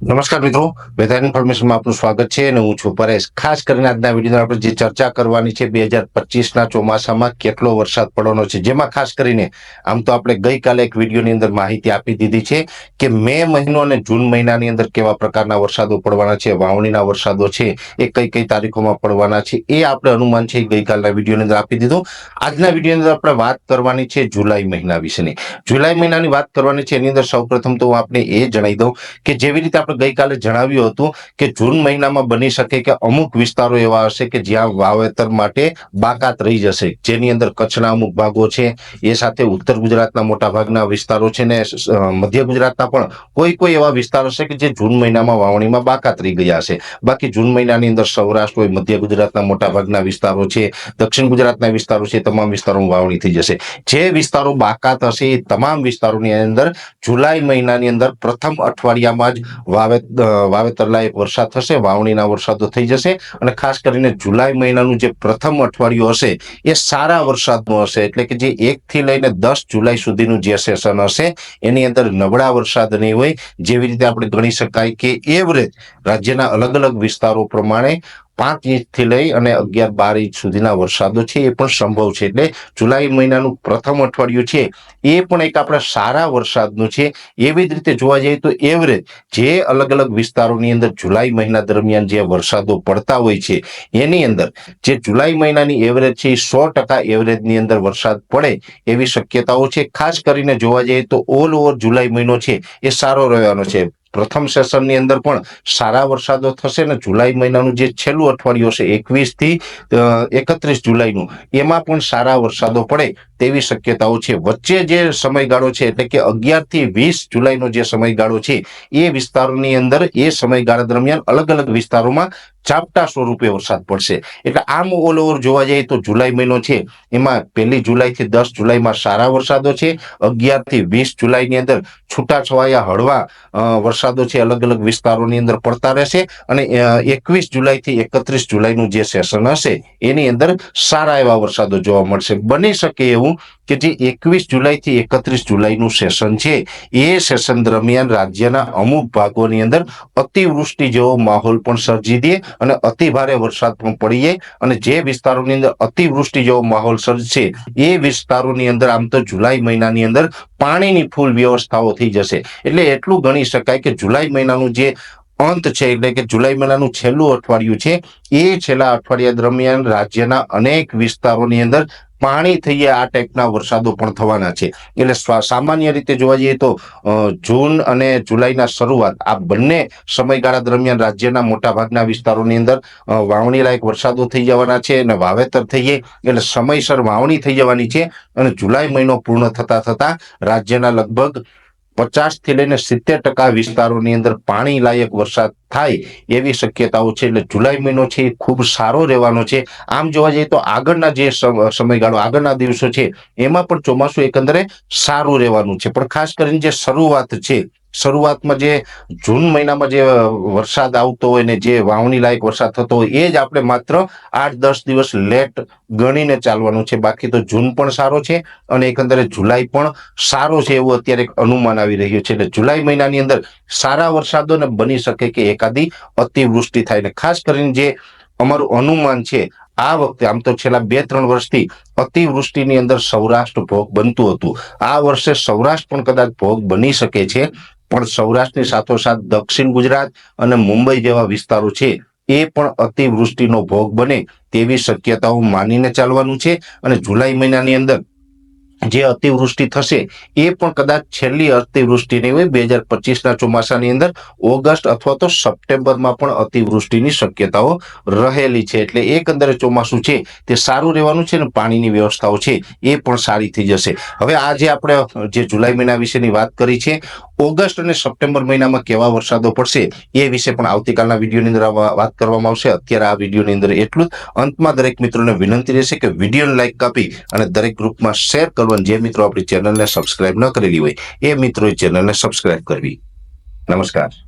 નમસ્કાર મિત્રો. વેધર ઇન્ફોર્મેશનમાં આપનું સ્વાગત છે અને હું છું પરેશ. ખાસ કરીને આજના વિડીયોમાં આપણે જે ચર્ચા કરવાની છે બે હજાર પચીસના ચોમાસામાં કેટલો વરસાદ પડવાનો છે, જેમાં ખાસ કરીને આમ તો આપણે ગઈકાલે એક વિડીયોની અંદર માહિતી આપી દીધી છે કે મે મહિનો અને જૂન મહિનાની અંદર કેવા પ્રકારના વરસાદો પડવાના છે, વાવણીના વરસાદો છે, એ કઈ કઈ તારીખોમાં પડવાના છે, એ આપણે અનુમાન છે ગઈકાલના વિડીયોની અંદર આપી દીધું. આજના વિડીયોની અંદર આપણે વાત કરવાની છે જુલાઈ મહિના વિશેની. જુલાઈ મહિનાની વાત કરવાની છે એની અંદર સૌપ્રથમ તો હું આપને એ જણાવી દઉં કે જેવી રીતે આપણે ગઈકાલે જણાવ્યું હતું કે જૂન મહિનામાં બની શકે કે અમુક વિસ્તારો એવા હશે કે જ્યાં વાવેતર માટે બાકાત રહી જશે. જેની અંદર કચ્છના અમુક ભાગો છે, એ સાથે ઉત્તર ગુજરાતના મોટા ભાગના વિસ્તારો છે ને મધ્ય ગુજરાતના પણ કોઈ કોઈ એવા વિસ્તાર હશે કે જે જૂન મહિનામાં વાવણીમાં બાકાત રહી ગયા છે બાકી જૂન મહિનાની અંદર સૌરાષ્ટ્ર હોય, મધ્ય ગુજરાતના મોટા ભાગના વિસ્તારો છે, દક્ષિણ ગુજરાતના વિસ્તારો છે તમામ વિસ્તારોમાં વાવણી થઈ જશે. જે વિસ્તારો બાકાત હશે એ તમામ વિસ્તારોની અંદર જુલાઈ મહિનાની અંદર પ્રથમ અઠવાડિયામાં જ વાવેત વાવેતર લાયક વરસાદ થશે, વાવણીના વરસાદો થઈ જશે અને ખાસ કરીને જુલાઈ મહિનાનું જે પ્રથમ અઠવાડિયું હશે, એ સારા વરસાદનું હશે. એટલે કે જે એક થી લઈને દસ જુલાઈ સુધીનું જે સેશન હશે, એની અંદર નબળા વરસાદ નહીં હોય. જેવી રીતે આપણે ગણી શકાય કે એવરેજ રાજ્યના અલગ અલગ વિસ્તારો પ્રમાણે પાંચ ઇંચથી લઈ અને અગિયાર બાર ઇંચ સુધીના વરસાદો છે, એ પણ સંભવ છે. એટલે જુલાઈ મહિનાનું પ્રથમ અઠવાડિયું છે, એ પણ એક આપણા સારા વરસાદનું છે. એવી જ રીતે જોવા જઈએ તો એવરેજ જે અલગ અલગ વિસ્તારોની અંદર જુલાઈ મહિના દરમિયાન જે વરસાદો પડતા હોય છે, એની અંદર જે જુલાઈ મહિનાની એવરેજ છે, એ સો ટકા એવરેજની અંદર વરસાદ પડે એવી શક્યતાઓ છે. ખાસ કરીને જોવા જઈએ તો ઓલ ઓવર જુલાઈ મહિનો છે, એ સારો રહેવાનો છે. પ્રથમ સેશનની અંદર પણ સારા વરસાદો થશે ને જુલાઈ મહિનાનું જે છેલ્લું અઠવાડિયું હશે એકવીસથી એકત્રીસ જુલાઈનું એમાં પણ સારા વરસાદો પડે તેવી શક્યતાઓ છે. વચ્ચે જે સમયગાળો છે એટલે કે અગિયારથી વીસ જુલાઈનો જે સમયગાળો છે એ વિસ્તારોની અંદર એ સમયગાળા દરમિયાન અલગ અલગ વિસ્તારોમાં ઝાપટા સ્વરૂપે વરસાદ પડશે. એટલે આમ ઓલ ઓવર જોવા જઈએ તો જુલાઈ મહિનો છે એમાં પહેલી જુલાઈથી દસ જુલાઈમાં સારા વરસાદો છે અગિયારથી વીસ જુલાઈની અંદર છૂટાછવાયા હળવા અ, વરસાદો છે, અલગ અલગ વિસ્તારોની અંદર પડતા રહેશે અને એકવીસ જુલાઈ થી એકત્રીસ જુલાઈનું જે સેશન હશે, એની અંદર સારા એવા વરસાદો જોવા મળશે. બની શકે એવું કે જે એકવીસ જુલાઈ થી એકત્રીસ જુલાઈનું સેશન છે, એ સેશન દરમિયાન રાજ્યના અમુક ભાગોની અંદર અતિવૃષ્ટિ જેવો માહોલ પણ સર્જી દે અને અતિ ભારે વરસાદ પણ પડી જાય અને જે વિસ્તારોની અંદર અતિવૃષ્ટિ જેવો માહોલ સર્જશે એ વિસ્તારોની અંદર આમ તો જુલાઈ મહિનાની અંદર પાણીની ફૂલ વ્યવસ્થાઓ થઈ જશે. એટલે એટલું ગણી શકાય કે જુલાઈ મહિનાનું જે અંત છે, એટલે કે જુલાઈ મહિનાનું છેલ્લું અઠવાડિયું છે, એ છેલ્લા અઠવાડિયા દરમિયાન રાજ્યના અનેક વિસ્તારોની અંદર પાણી થઈ જાય આ ટાઈપના વરસાદો પણ થવાના છે. એટલે સામાન્ય રીતે જોવા જઈએ તો જૂન અને જુલાઈના શરૂઆત આ બંને સમયગાળા દરમિયાન રાજ્યના મોટાભાગના વિસ્તારોની અંદર વાવણી લાયક વરસાદો થઈ જવાના છે અને વાવેતર થઈ જાય એટલે સમયસર વાવણી થઈ જવાની છે અને જુલાઈ મહિનો પૂર્ણ થતા થતા રાજ્યના લગભગ પચાસથી લઈને સિત્તેર ટકા વિસ્તારોની અંદર પાણી લાયક વરસાદ થાય એવી શક્યતાઓ છે. એટલે જુલાઈ મહિનો છે એ ખૂબ સારો રહેવાનો છે. આમ જોવા જઈએ તો આગળના જે સમ- સમયગાળો, આગળના દિવસો છે, એમાં પણ ચોમાસું એકંદરે સારું રહેવાનું છે. પણ ખાસ કરીને જે શરૂઆત છે શરૂઆતમાં જે જૂન મહિનામાં જે વરસાદ આવતો હોય ને જે વાવણી લાયક વરસાદ થતો હોય, એ જ આપણે માત્ર આઠ દસ દિવસ લેટ ગણીને ચાલવાનું છે. બાકી તો જૂન પણ સારો છે અને એકંદરે જુલાઈ પણ સારો છે એવું અત્યારે અનુમાન આવી રહ્યું છે. એટલે જુલાઈ મહિનાની અંદર સારા વરસાદો ને બની શકે કે એકાદી અતિવૃષ્ટિ થાય ને ખાસ કરીને જે અમારું અનુમાન છે, આ વખતે આમ તો છેલ્લા બે ત્રણ વર્ષથી અતિવૃષ્ટિની અંદર સૌરાષ્ટ્ર ભોગ બનતું હતું. આ વર્ષે સૌરાષ્ટ્ર પણ કદાચ ભોગ બની શકે છે. પણ સૌરાષ્ટ્રની સાથોસાથ દક્ષિણ ગુજરાત અને મુંબઈ જેવા વિસ્તારો છે, એ પણ અતિવૃષ્ટિનો ભોગ બને તેવી શક્યતાઓ માનીને ચાલવાનું છે. અને જુલાઈ મહિનાની અંદર જે અતિવૃષ્ટિ થશે, એ પણ કદાચ છેલ્લી અતિવૃષ્ટિ નહીં હોય, બે હજાર પચીસના ચોમાસાની અંદર, ઓગસ્ટ અથવા તો સપ્ટેમ્બરમાં પણ અતિવૃષ્ટિની શક્યતાઓ રહેલી છે. એટલે એકંદરે ચોમાસું છે, તે સારું રહેવાનું છે ને પાણીની વ્યવસ્થાઓ છે, એ પણ સારી થઈ જશે. હવે આ જે આપણે, જે જુલાઈ મહિના વિશેની વાત કરી છે, ઓગસ્ટ અને સપ્ટેમ્બર મહિનામાં કેવા વરસાદો પડશે, એ વિશે પણ આવતીકાલના વિડીયોની અંદર વાત કરવામાં આવશે. અત્યારે આ વિડીયોની અંદર એટલું અંતમાં દરેક મિત્રોને વિનંતી રહેશે કે વિડીયોને લાઈક કાપી અને દરેક ગ્રુપમાં શેર કરવાનું. જે મિત્રો આપણી ચેનલને સબસ્ક્રાઇબ ન કરેલી હોય, એ મિત્રોએ ચેનલને સબસ્ક્રાઇબ કરવી. નમસ્કાર.